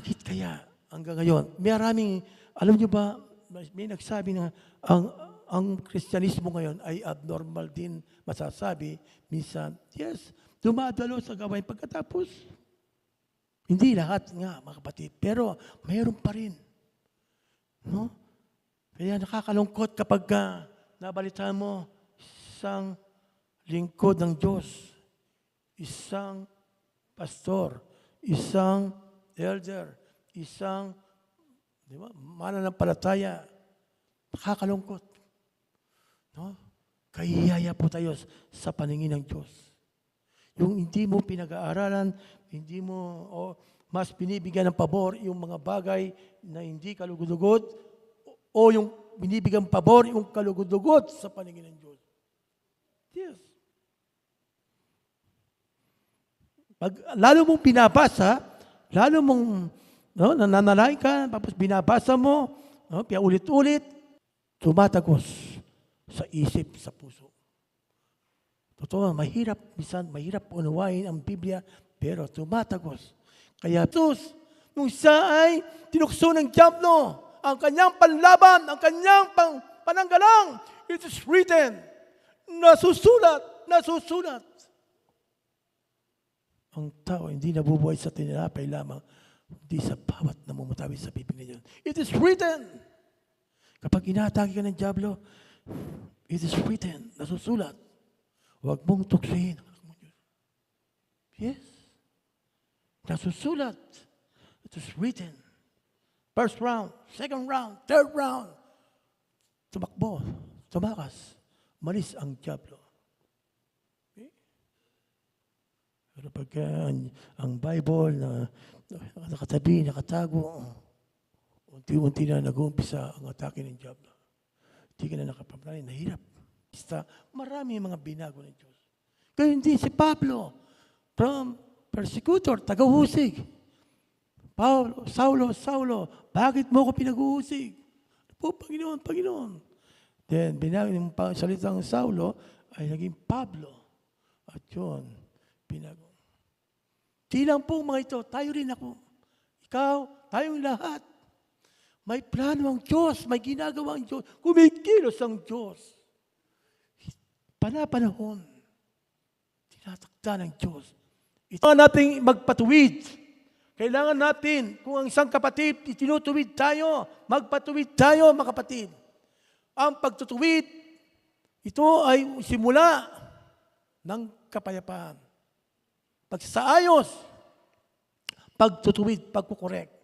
Bakit kaya hanggang ngayon? Maraming, alam niyo ba, may nagsabi na ang ang Kristyanismo ngayon ay abnormal din masasabi. Minsan, yes, dumadalo sa gawain pagkatapos. Hindi lahat nga, mga kapatid. Pero mayroon pa rin. No? Kaya nakakalungkot kapag ka nabalita mo isang lingkod ng Diyos, isang pastor, isang elder, isang di ba, mananampalataya. Nakakalungkot. No? Kahiyaya po tayo sa paningin ng Diyos. Yung hindi mo pinag-aaralan, hindi mo o mas binibigyan ng pabor yung mga bagay na hindi kalugod-lugod o yung binibigyan pabor yung kalugod-lugod sa paningin ng Diyos. Yes. Pag lalo mong pinabasa, lalo mong no, nananalay ka, tapos binabasa mo, no, pia ulit-ulit, tumatagos sa isip, sa puso. Totoo, mahirap, minsan, mahirap unawain ang Biblia, pero tumatagos. Kaya Jesus, nung siya ay tinukso ng Diablo, ang kanyang panlaban, ang kanyang pang, pananggalang, it is written, nasusulat, nasusulat. Ang tao hindi nabubuhay sa tinapay lamang, hindi sa bawat namumutawi sa bibig Diyos. It is written. Kapag inatake ka ng Diablo, it is written, nasusulat. Huwag mong Diyos. Yes. Nasusulat. It is written. First round, second round, third round. Tumakbo, tumakas. Malis ang Diablo. Okay? Pero pagka ang, ang Bible na na nakatabi, nakatago, unti-unti na nag-uumpisa ang atake ng Diablo. Hindi ka na nakapamalayan, nahirap. Basta marami mga binago ng Diyos. Kaya hindi si Pablo, from persecutor, tagahusig. Paulo, Saulo, Saulo, bakit mo ko pinag-uusig? Po, Panginoon, Panginoon. Then, binago yung salitang Saulo ay naging Pablo. At yun, binago. Di lang po mga ito, tayo rin ako. Ikaw, tayong lahat. May plano ang Diyos, may ginagawa ang Diyos, kumikilos ang Diyos. Panapanahon, tinatakda ng Diyos. Ito nating magpatuwid. Kailangan natin, kung ang isang kapatid, itinutuwid tayo, magpatuwid tayo, mga kapatid. Ang pagtutuwid, ito ay simula ng kapayapaan. Pagsaayos, pagtutuwid, pagkukorek.